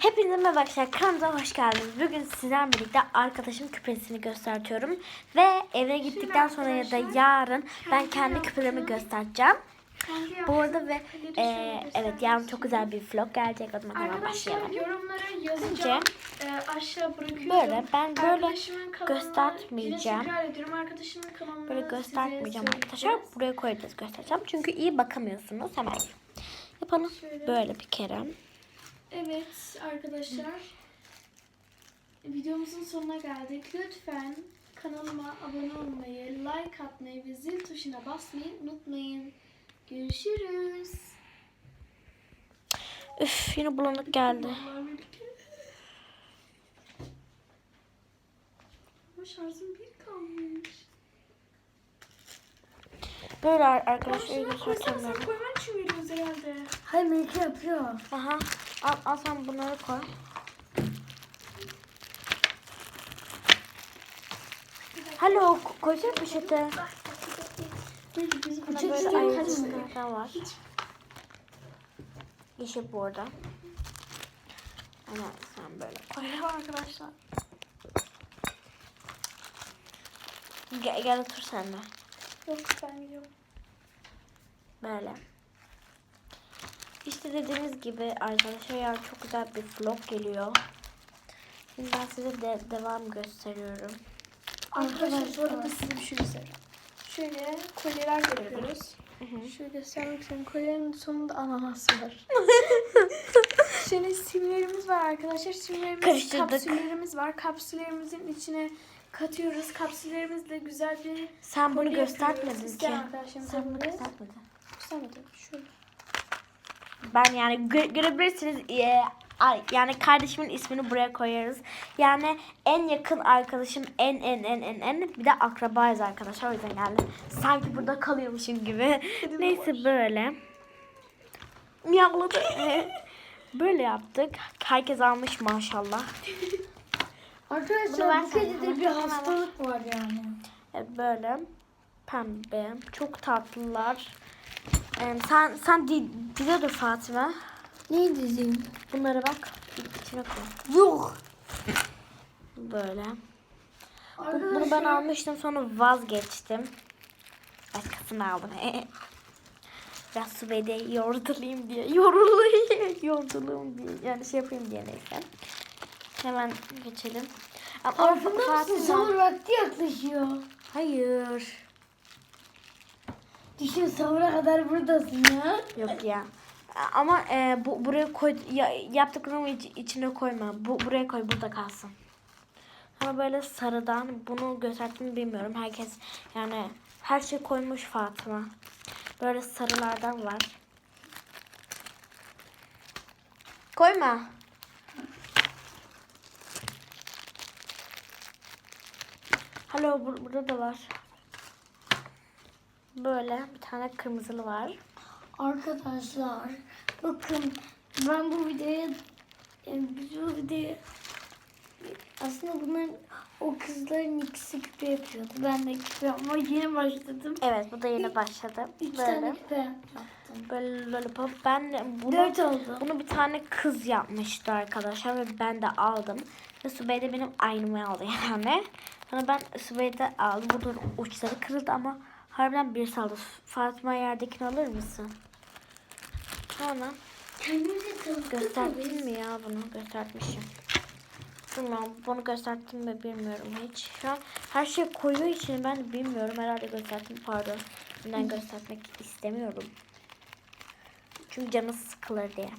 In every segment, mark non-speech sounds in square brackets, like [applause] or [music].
Hepinize merhaba arkadaşlar. Kanalımıza hoş geldiniz. Bugün sizlerle birlikte arkadaşım küpesini gösteriyorum. Ve eve gittikten sonra ya da yarın ben kendi küpelerimi göstereceğim. Bu arada ve e, evet yarın çok güzel bir vlog gelecek. O zaman hemen başlayalım. aşağı bırakıyorum. Böyle, ben böyle göstermeyeceğim. Böyle göstermeyeceğim arkadaşlar. Buraya koyacağız göstereceğim. Çünkü iyi bakamıyorsunuz. Hemen yapalım. Böyle bir kere. Evet arkadaşlar. Videomuzun sonuna geldik. Lütfen kanalıma abone olmayı, like atmayı ve zil tuşuna basmayı unutmayın. Görüşürüz. Üf yine bulanık geldi. Ama şarjım bir kalmış. Böyle arkadaşlar şuna koysana göstereceğim. sen koyman için veriyoruz herhalde. Hayır Melike yapıyor. Aha. Al, al sen bunları koy. Hello, ko- koysana poşete. Küçük şey ayrıntılar var. Yeşil bu arada. Ama sen böyle koy arkadaşlar. Gel, gel otur sen de. Yok ben yok. Böyle. İşte dediğimiz gibi arkadaşlar yarın çok güzel bir vlog geliyor. Şimdi ben size de devam gösteriyorum. Arkadaşlar bu arada size bir şey göstereceğim. Şöyle kolyeler yapıyoruz. Şöyle göstermek istiyorum. Kolyenin sonunda ananas var. [laughs] Şöyle simlerimiz var arkadaşlar. Simlerimiz, Karıştırdık. kapsüllerimiz var. Kapsüllerimizin içine katıyoruz. Kapsüllerimizle güzel bir Sen bunu kolye göstermedin ki. İsteyen Sen bunu yapabilir. göstermedin. Göstermedim. Şöyle. Ben yani gö- görebilirsiniz. Ay- yani kardeşimin ismini buraya koyarız. Yani en yakın arkadaşım en en en en en bir de akrabayız arkadaşlar o yüzden geldi. Sanki burada kalıyormuşum gibi. Neyse böyle. Miyavladı. [laughs] böyle yaptık. Herkes almış maşallah. Arkadaşlar bu kedide bir hastalık var yani. Evet, böyle pembe. Çok tatlılar. Ee, sen sen di, diliyordur Fatıma. Ne diyeceğim? Bunlara bak. İçine koy. Yok. Böyle. Bu- Bunu ben almıştım sonra vazgeçtim. Başkasını aldım. [laughs] Biraz su bede yordulayım diye. Yorulayım. [laughs] Yordulayım diye. Yani şey yapayım diye neyse. Hemen geçelim. Farkında mısın? Sahur vakti yaklaşıyor. Hayır. Düşün sahura kadar buradasın ya. Yok ya. Ama e, bu buraya koy ya, yaptıklarımı iç- içine koyma. Bu buraya koy burada kalsın. Ama böyle sarıdan bunu gösterdiğimi bilmiyorum. Herkes yani her şey koymuş Fatıma. Böyle sarılardan var. Koyma. Hello bur- burada da var. Böyle bir tane kırmızılı var. Arkadaşlar bakın ben bu videoya biz bu videoya aslında bunların o kızların ikisi küpe yapıyordu. Ben de küpe ama yeni başladım. Evet bu da yeni başladı. Üç Böyle. tane küpe yaptım. Böyle lollipop. Ben bunu, Dört oldu. bunu bir tane kız yapmıştı arkadaşlar ve ben de aldım. Ve Sübey de benim aynımı aldı yani. Sonra ben Sübey'de aldım. Bunun uçları kırıldı ama harbiden bir saldı. Fatma yerdekini alır mısın? Kendimize tanıttık gösterdin mi ya bunu? Göstermişim. Bilmiyorum. Bunu gösterdim mi bilmiyorum hiç. Şu an her şey koyuyor için ben bilmiyorum. Herhalde gösterdim. Pardon. Ben göstermek istemiyorum. Çünkü canı sıkılır diye.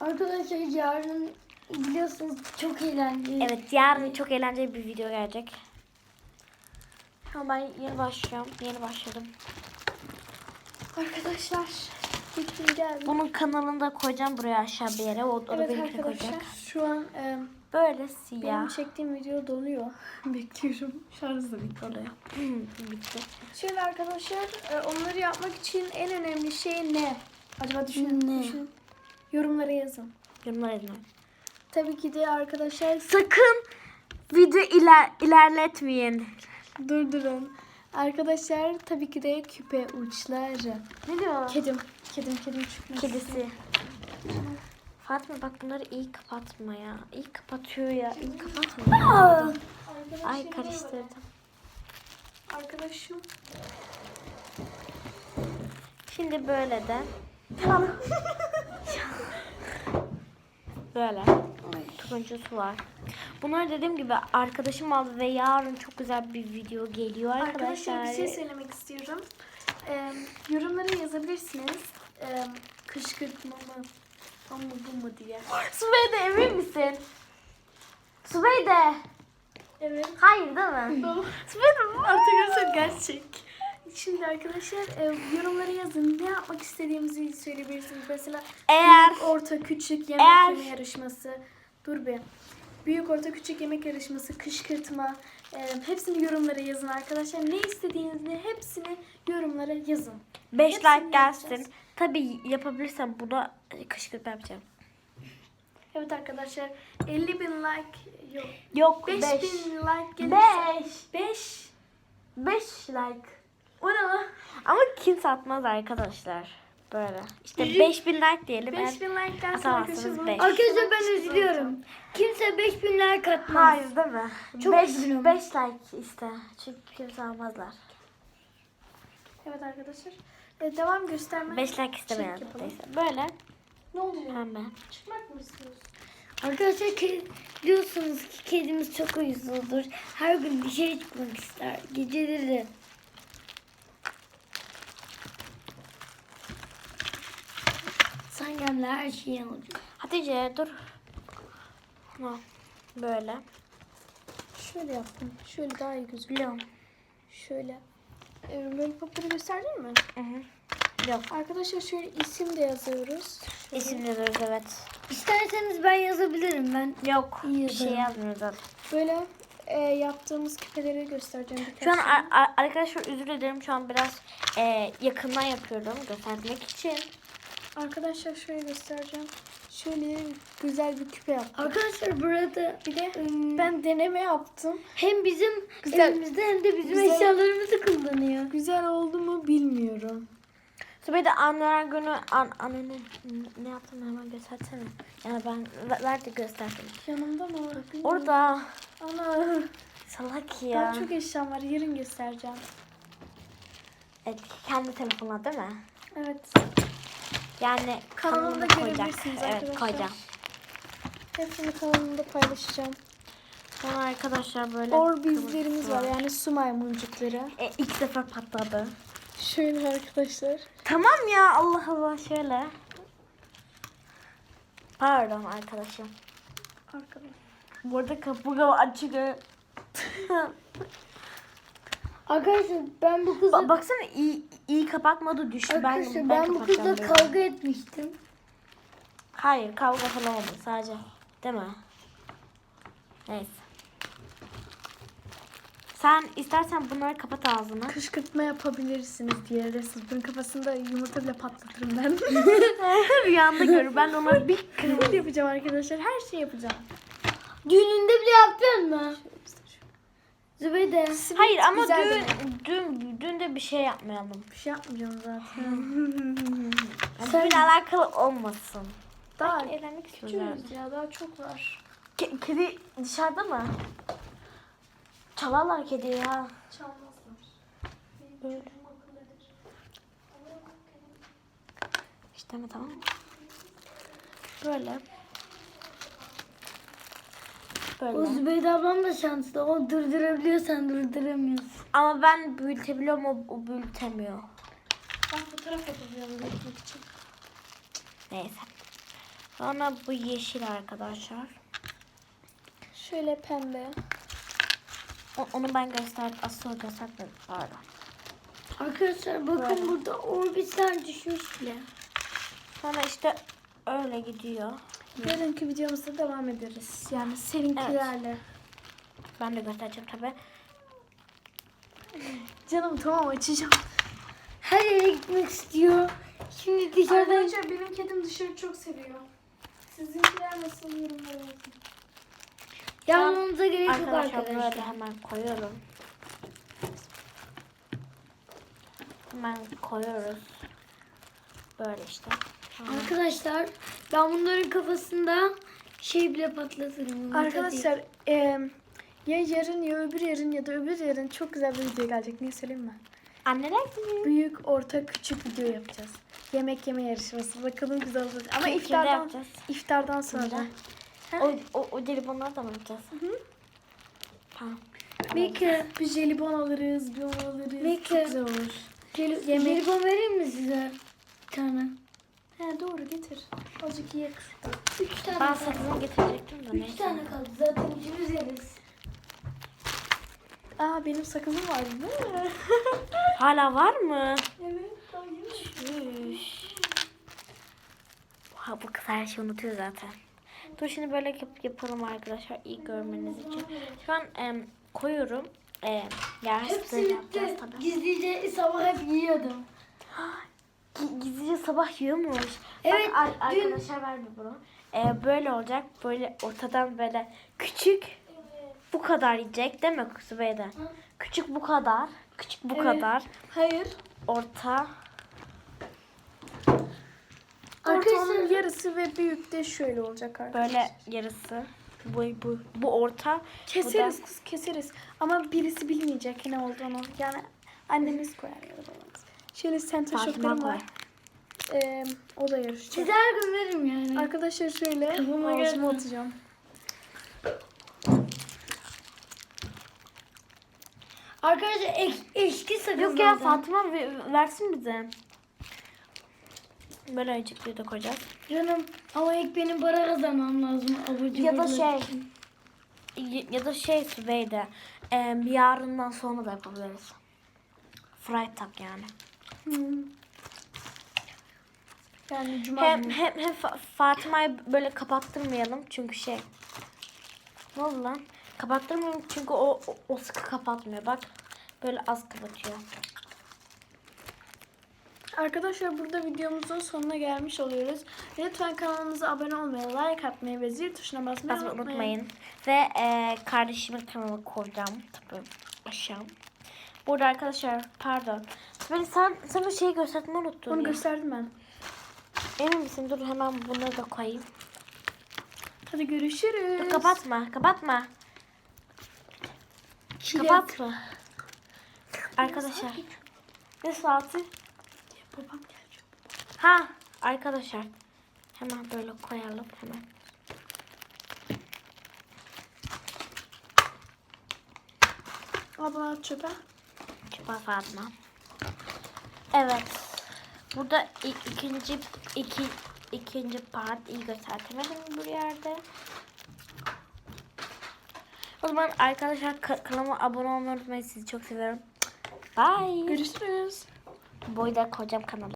Arkadaşlar yarın biliyorsunuz çok eğlenceli. Evet yarın çok eğlenceli bir video gelecek. Ama ben yeni başlıyorum. Yeni başladım. Arkadaşlar gittim geldim. Bunun kanalını da koyacağım buraya aşağı bir yere. O, Evet arkadaşlar koyacak. şu an e, Böyle benim siyah. çektiğim video doluyor. [laughs] Bekliyorum. Şarj da bitti. Oluyor. Hı, Bitti. Şöyle arkadaşlar e, onları yapmak için en önemli şey ne? Acaba düşünün. Ne? düşünün. Yorumlara yazın. Yorumlar edin. Tabii ki de arkadaşlar Sakın video iler, ilerletmeyin. Durdurun. Arkadaşlar tabii ki de küpe uçları. Ne diyor? Kedim. Kedim kedim çıkmış. Kedisi. Fatma bak bunları iyi kapatma ya. İyi kapatıyor ya. İyi kapatma. Ay karıştırdım. Arkadaşım. Şimdi böyle de. Böyle. Turuncusu var. Bunlar dediğim gibi arkadaşım aldı ve yarın çok güzel bir video geliyor arkadaşlar. Arkadaşlar bir şey söylemek istiyorum. Ee, yorumlara yazabilirsiniz. Ee, kışkırtma mı? Mu bu mu diye. Sübeyde emin misin? Sübeyde. Evet. Hayır değil mi? Süper Arkadaşlar gerçek. Şimdi arkadaşlar e, yorumlara yazın. Ne yapmak istediğimizi söyleyebilirsiniz. Mesela Eğer orta, küçük yemek Eğer- yarışması. Dur be. Büyük, orta, küçük yemek yarışması, kışkırtma. e, hepsini yorumlara yazın arkadaşlar. Ne istediğinizi hepsini yorumlara yazın. 5 Hepsini like gelsin. yapacağız. Tabii yapabilirsem buna kışkırtma yapacağım. Evet arkadaşlar 50 bin like yok. Yok 5 5. bin like gelirse. 5. 5. 5 like. O ne lan? Ama kimse atmaz arkadaşlar. Böyle. İşte 5000 like diyelim. 5 Eğer- bin like gelsin Atamazsınız arkadaşlar. bunu beş. Arkadaşlar ben üzülüyorum. Kimse 5000 like atmaz. Hayır değil mi? Çok 5 üzülüyorum. 5 like işte. Çünkü kimse almazlar. Evet arkadaşlar. E, devam göstermek. 5 like istemeyen. Neyse. Böyle. Ne oluyor? Pembe. Çıkmak mı istiyorsun? Arkadaşlar biliyorsunuz ki kedimiz çok uyuzludur. Her gün bir şey çıkmak ister. Geceleri. Sangemle her şeyi alacak. Hatice dur. Ha, Böyle. Şöyle yaptım. Şöyle daha iyi gözüküyor. Şöyle. E, lollipopları gösterdin mi? Hı hı. Yok. Arkadaşlar şöyle isim de yazıyoruz. Şöyle. İsim yazıyoruz evet. İsterseniz ben yazabilirim ben. Yok. İyi Bir şey yazarım. yazmıyoruz zaten. Böyle e, yaptığımız küpeleri göstereceğim. Şu an ar- ar- arkadaşlar özür dilerim şu an biraz e, yakından yapıyorum göstermek için. Arkadaşlar şöyle göstereceğim. Şöyle güzel bir küpe yaptım. Arkadaşlar burada Bir de ım, ben deneme yaptım. hem bizim Güzel. evimizde hem de bizim Güzel. eşyalarımızı kullanıyor. Güzel oldu mu bilmiyorum. Sübeyde anneler günü an, annene ne yaptın hemen göstersene. Yani ben ver, de gösterdim. Yanımda mı? Bilmiyorum. Orada Ana. salak Daha ya. çok eşyam var. Yarın göstereceğim. Evet, kendi telefonuna değil mi? Evet. Kanalımda Yani koyacak. görebilirsiniz Evet arkadaşlar. koyacağım. Hepsini kanalımda paylaşacağım. Sonra arkadaşlar böyle Orbizlerimiz var kırmızısı yani su maymuncukları. E, ilk sefer patladı. Şöyle arkadaşlar. Tamam ya Allah Allah şöyle. Pardon arkadaşım. Arkada. Burada kapı açık. [laughs] Arkadaşlar ben bu kızla Ba- baksana iyi iyi kapatmadı düştü. Arkadaşlar ben, ben, bu kızla böyle. kavga etmiştim. Hayır kavga falan olmadı sadece. Değil mi? Neyse. Sen istersen bunları kapat ağzını. Kışkırtma yapabilirsiniz diye Resul'ün kafasında yumurta bile patlatırım ben. [laughs] [laughs] Rüyanda gör. Ben ona bir Kırmızı yapacağım arkadaşlar. Her şey yapacağım. Düğününde bile yaptın mı? Zübeyde. Hayır ama Güzel dün, dün, dün de bir şey yapmayalım. Bir şey yapmayacağım zaten. [laughs] Dün alakalı olmasın. Daha Belki eğlenmek istiyorlar. küçüğüz ya daha çok var. Ke- kedi dışarıda mı? Çalarlar kedi ya. Çalmazlar. Böyle. İşte mi tamam mı? Böyle. O Böyle. Zübeyde ablam da şanslı. O durdurabiliyor sen durduramıyorsun. Ama ben büyütebiliyorum o, o büyütemiyor. Ben fotoğraf yapabiliyorum yapmak için. Neyse. Sonra bu yeşil arkadaşlar. Şöyle pembe. O- onu ben gösterdim. Asıl göstermedim. Pardon. Arkadaşlar bakın Böyle. burada orbisler düşmüş bile. Sonra işte öyle gidiyor. Yarınki videomuzda devam ederiz. Yani seninkilerle. Ben de göstereceğim tabi. Canım tamam açacağım. Her yere gitmek istiyor. Şimdi dışarıdan Arkadaşlar benim kedim dışarı çok seviyor. Sizinkiler nasıl yorumlara yazın. yanmamıza gerek yok Arkadaşlar arkadaşlar. böyle hemen koyuyorum. Hemen koyuyoruz. Böyle işte. Arkadaşlar Ben bunların kafasında şey bile patlatırım. Arkadaşlar em, ya yarın ya öbür yarın ya da öbür yarın çok güzel bir video gelecek. Niye söyleyeyim mi? Anneler günü. Büyük, orta, küçük video yapacağız. Yemek yeme yarışması. Bakalım güzel olacak. Ama Kim- iftardan, iftardan sonra. Kimde? O, o, o jelibonları da mı yapacağız? Tamam. Belki bir jelibon alırız, bir onu alırız. Belki- Çok güzel olur. Jel- Yemek- Jelibon vereyim mi size? Bir tane. He doğru getir. Azıcık yiyek şurada. Üç tane Ben kaldı. sakızını getirecektim de Üç neyse. tane kaldı. Zaten ikimiz yeriz. Aa benim sakızım vardı değil mi? [laughs] Hala var mı? evet. daha yemedim. Üş. Ha, bu kız her şeyi unutuyor zaten. Dur şimdi böyle yap- yapalım arkadaşlar iyi görmeniz için. Şu an em, koyuyorum. Em, ya böyle Hepsini yapacağız de tabii. gizlice sabah hep yiyordum. Gi- Gizlice sabah yiyormuş. Evet, Bak, ar- dün- arkadaşlar ver bir bunu. Ee, böyle olacak. Böyle ortadan böyle küçük bu kadar yiyecek değil mi Zübeyde? Küçük bu kadar. Küçük bu Evet. kadar. Hayır. Orta. Ortanın yarısı ve büyük de şöyle olacak arkadaşlar. Böyle yarısı. Bu, bu, bu orta. Keseriz Bu da- kız keseriz. Ama birisi bilmeyecek ne olduğunu. Yani annemiz koyar ya da babamız. Şöyle Fatıma şoklarım var. Ee, o da yarışacak. Size her gün veririm yani. Arkadaşlar şöyle Kafama ağzıma geldi. atacağım. Arkadaşlar ek, eski sakız Yok ya ve- versin bize. Böyle acıklıyı da koyacağız. Canım ama ilk benim para kazanmam lazım abucu Ya da şey y- ya da şey Sübeyde e, yarından sonra da yapabiliriz. Fried tak yani. Hmm. Yani cuma Hem günü. hem, hem Fa- Fatıma'yı böyle kapattırmayalım çünkü şey. Ne oldu lan? Kapattırmayalım çünkü o, o, o sıkı kapatmıyor bak. Böyle az kapatıyor. Arkadaşlar burada videomuzun sonuna gelmiş oluyoruz. Lütfen kanalımıza abone olmayı, like atmayı ve zil tuşuna basmayı Basmayı unutmayın. unutmayın. Ve e, kardeşimin kanalını koyacağım. Tabii aşağı. Burada arkadaşlar pardon. Ben sen o şeyi göstermeyi unuttun. Onu ya. gösterdim ben. Emin misin? Dur hemen bunları da koyayım. Hadi görüşürüz. Dur kapatma, kapatma. Çilek. Kapatma. Arkadaşlar. Ne saati? Babam gelecek. Ha, arkadaşlar. Hemen böyle koyalım hemen. Abla çöpe. Çıpa Fatma. Evet. Burada ikinci iki ikinci part iyi göstermedim bu yerde. O zaman arkadaşlar ka- kanalıma abone olmayı unutmayın. Sizi çok seviyorum. Bye. Görüşürüz. Boyda kocam kanalı.